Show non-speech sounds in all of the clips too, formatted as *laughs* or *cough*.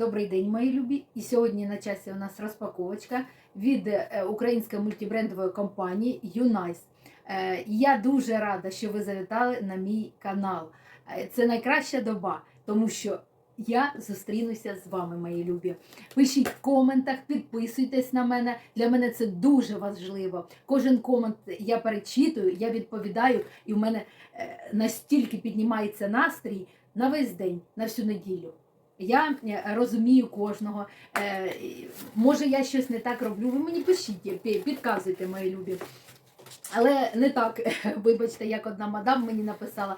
Добрий день, мої любі! І сьогодні на часі у нас розпаковочка від е, української мультибрендової компанії Юнайс. Е, Я дуже рада, що ви завітали на мій канал. Е, Це найкраща доба, тому що я зустрінуся з вами, мої любі. Пишіть в коментах, підписуйтесь на мене. Для мене це дуже важливо. Кожен комент я перечитую, я відповідаю, і в мене настільки піднімається настрій на весь день, на всю неділю. Я е, розумію кожного. Е, Може, я щось не так роблю. Ви мені пишіть, підказуйте, мої любі. Але не так, *laughs* вибачте, як одна мадам мені написала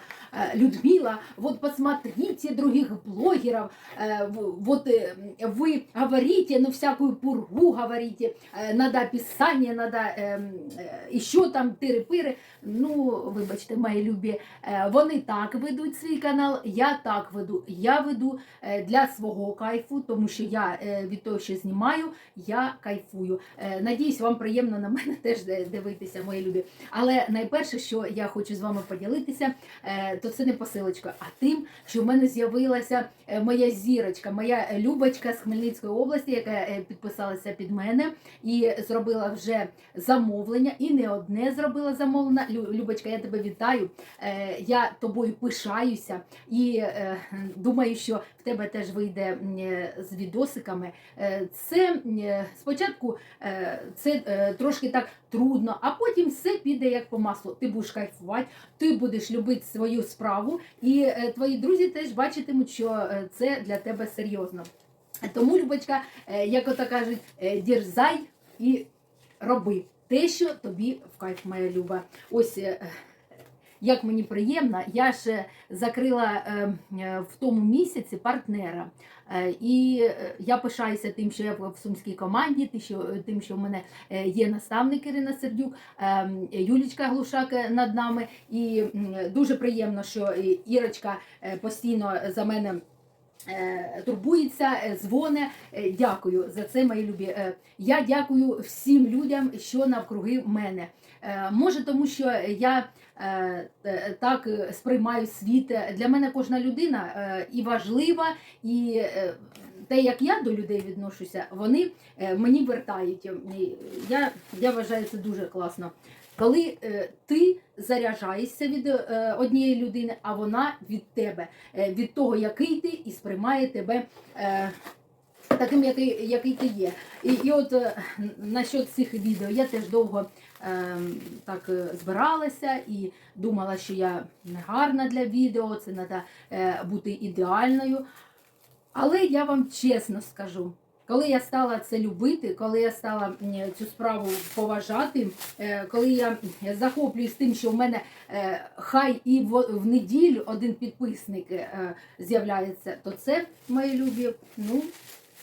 Людмила, вот посмотрите других блогеров, е, вот е, вы говорите, ну всякую пургу говорите, е, надо описание, надо е, е, еще там тири-пири. Ну, вибачте, мої любі, е, вони так ведуть свій канал, я так веду. Я веду е, для свого кайфу, тому що я е, від того, що знімаю, я кайфую. Е, Надіюсь, вам приємно на мене *laughs* теж дивитися, мої любі. Але найперше, що я хочу з вами поділитися, е, то це не посилочка, а тим, що в мене з'явилася е, моя зірочка, моя любочка з Хмельницької області, яка е, підписалася під мене і зробила вже замовлення, і не одне зробила замовлення. Любочка, я тебе вітаю. Е, Я тобою пишаюся і е, думаю, що в тебе теж вийде е, з відосиками. Е, Це е, спочатку е, це е, трошки так трудно, а потім все піде як по маслу. Ти будеш кайфувати, ти будеш любити свою справу, і е, твої друзі теж бачитимуть, що е, це для тебе серйозно. Тому, Любочка, е, як ото кажуть, дірзай і роби те, що тобі в кайф, моя люба. Ось як мені приємно, я ж закрила е, е, в тому місяці партнера. Е, І я пишаюся тим, що я в сумській команді, тим, що в мене є наставник Ірина Сердюк, Юлічка Глушак над нами. І дуже приємно, що Ірочка постійно за мене. Е, Турбується, е, дзвоне. Е, Дякую за це, мої любі. Я дякую всім людям, що навкруги мене. Може, тому що я так сприймаю світ. Для мене кожна людина і важлива, і те, як я до людей відношуся, вони мені вертають. Я, я вважаю це дуже класно. Коли е, ти заряджаєшся від е, однієї людини, а вона від тебе, е, від того, який ти, і сприймає тебе таким, який, який ти є. І, і от насчет цих відео я теж довго е, так збиралася і думала, що я не гарна для відео, це треба бути ідеальною. Але я вам чесно скажу, коли я стала це любити, коли я стала цю справу поважати, е, коли я захоплююсь тим, що в мене е, хай і в, неділю один підписник е, з'являється, то це, мої любі, ну.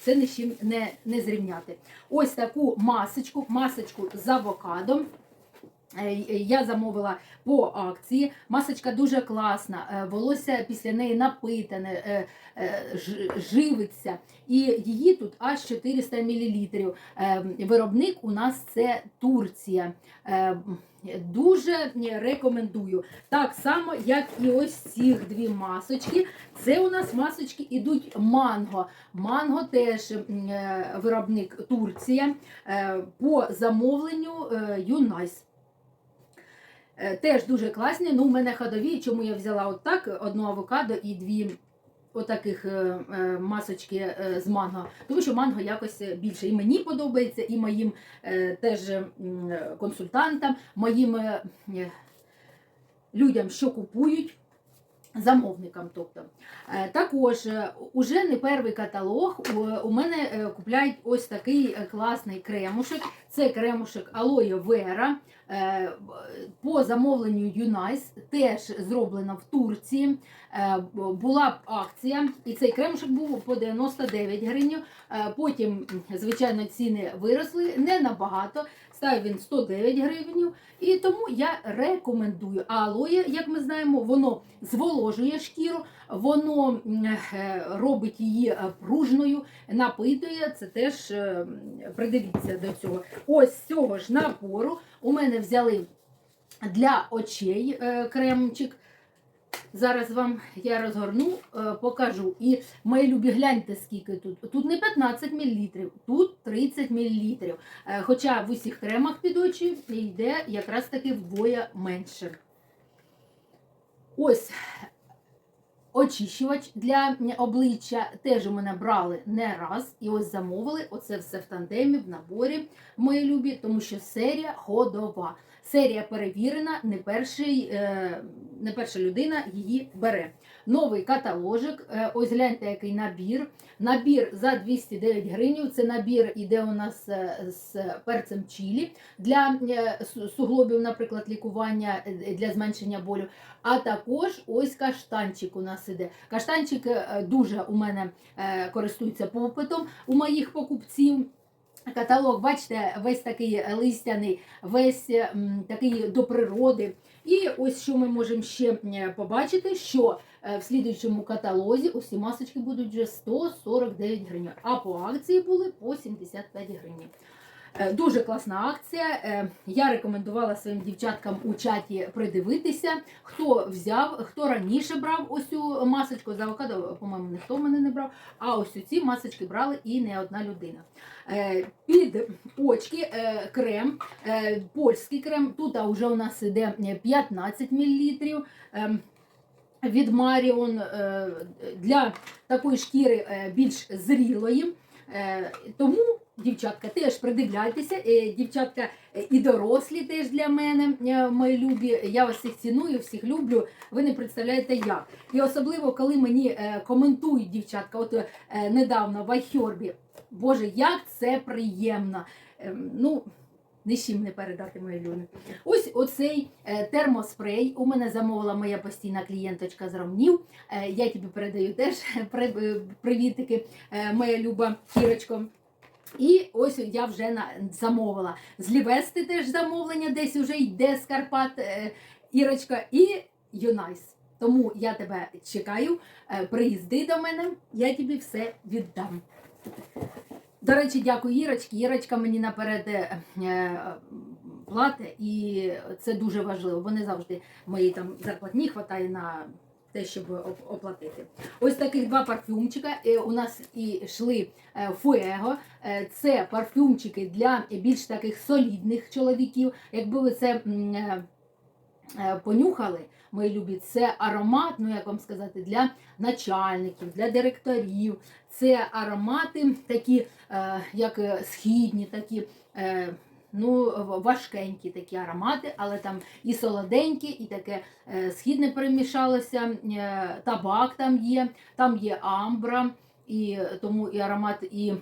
Це нічим не, не зрівняти. Ось таку масочку, масочку з авокадом. Е, Я замовила по акції. Масочка дуже класна, е, волосся після неї напитане, е, е, живиться. І її тут аж 400 мл. Виробник у нас це Турція. Е, Дуже рекомендую. Так само, як і ось ці дві масочки. Це у нас масочки ідуть манго. Манго теж е, виробник Турція е, по замовленню е, Юнайс. Е, Теж дуже класні. Ну, у мене ходові. Чому я взяла отак одну авокадо і дві отаких е, е, масочки з манго? Тому що манго якось більше і мені подобається, і моїм теж консультантам, моїм людям, що купують. Замовникам, тобто. Е, Також е, уже не перший каталог. У, мене е, купляють ось такий класний кремушек. Це кремушек Vera. Е, По замовленню Юнайс теж зроблено в Турції. Була акція, і цей кремушек був по 99 гривень. Потім, звичайно, ціни виросли не набагато. Став він 109 гривень. І тому я рекомендую. Алоє, як ми знаємо, воно зволожує шкіру, воно е, робить її е, пружною, напитує. Це теж е, придивіться до цього. Ось з цього ж набору у мене взяли для очей кремчик. Зараз вам я розгорну, е, покажу. І мої любі, гляньте, скільки тут. Тут не 15 мл, тут 30 мл. Е, Хоча в усіх кремах під очі йде якраз таки вдвоє менше. Ось очищувач для обличчя теж у мене брали не раз. І ось замовили. Оце все в тандемі, в наборі, мої любі, тому що серія ходова. Серія перевірена, не, перший, е, не перша людина її бере. Новий каталожик. е, Ось гляньте, який набір. Набір за 209 гривень. Це набір іде у нас е, з перцем чилі для суглобів, наприклад, лікування для зменшення болю. А також ось каштанчик у нас іде. Каштанчик е, дуже у мене е, користується попитом у моїх покупців. Каталог, бачите, весь такий листяний, весь такий до природи. І ось що ми можемо ще е, побачити, що е, в слідуючому каталозі усі масочки будуть вже 149 гривень, а по акції були по 75 гривень. Е, Дуже класна акція. Е, Я рекомендувала своїм дівчаткам у чаті придивитися, хто взяв, хто раніше брав ось цю масочку з авокадо, по-моєму, ніхто в мене не брав. А ось ці масочки брали і не одна людина. Е, Під очки крем, польський крем. Тут вже у нас іде 15 мл. Від Маріон для такої шкіри більш зрілої. Тому, дівчатка, теж придивляйтеся. Е, Дівчатка е, і дорослі теж для мене, е, мої любі. Я вас всіх ціную, всіх люблю. Ви не представляєте як. І особливо, коли мені коментують дівчатка, от недавно в Айхьорбі. Боже, як це приємно. Ем, Ну, ні з чим не передати мої люди. Ось оцей термоспрей. У мене замовила моя постійна клієнточка з Ромнів. Я тобі передаю теж *laughs* привітики, моя люба Кірочко. І ось я вже на, замовила. З Лівести теж замовлення десь уже йде з Карпат е, Ірочка і Юнайс. Тому я тебе чекаю. Е, Приїзди до мене, я тобі все віддам. До речі, дякую Ірочці. Ірочка мені наперед е, е, платить, і це дуже важливо, бо не завжди моїй там зарплатні вистачає на те, щоб оплатити. Ось таких два парфюмчика. Е, У нас і йшли Фуего. Е, Це парфюмчики для більш таких солідних чоловіків. Якби ви це е, понюхали, мої любі, це аромат, ну як вам сказати, для начальників, для директорів. Це аромати такі, як східні, такі. Ну, важкенькі такі аромати, але там і солоденькі, і таке е, східне перемішалося, е, табак там є, там є амбра, і тому і аромат і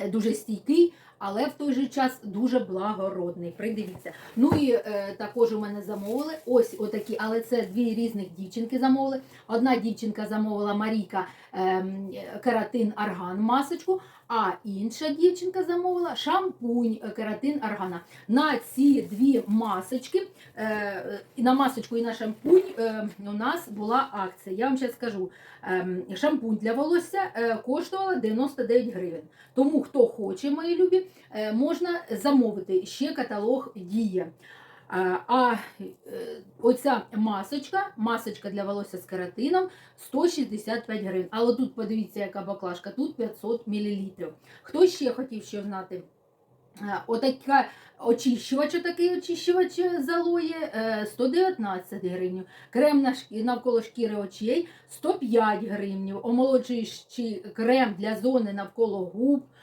е, дуже стійкий, але в той же час дуже благородний. Придивіться. Ну і е, також у мене замовили ось отакі, але це дві різних дівчинки замовили. Одна дівчинка замовила Марійка ем, кератин арган масочку, а інша дівчинка замовила шампунь е, кератин аргана. На ці дві масочки, е, на масочку і на шампунь е, у нас була акція. Я вам зараз скажу, ем, шампунь для волосся е, коштувала 99 гривень. Тому хто хоче, мої любі, е, можна замовити. Ще каталог діє. А, а е, оця масочка, масочка для волосся з кератином 165 гривень. Але тут подивіться, яка баклажка, тут 500 мл. Хто ще хотів що знати? Е, Отака очищувач, отакий очищувач залоє е, 119 гривень. Крем навколо шкіри очей 105 гривень. Омолоджуючий крем для зони навколо губ, е,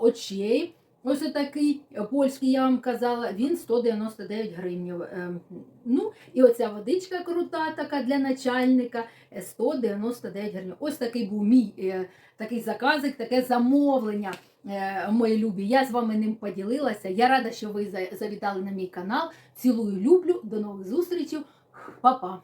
очей. Ось такий польський, я вам казала, він 199 гривень. Ем, Ну, і оця водичка крута, така для начальника, е, 199 гривень. Ось такий був мій е, такий заказик, таке замовлення, е, мої любі. Я з вами ним поділилася. Я рада, що ви завітали на мій канал. Цілую, люблю. До нових зустрічей. Па-па.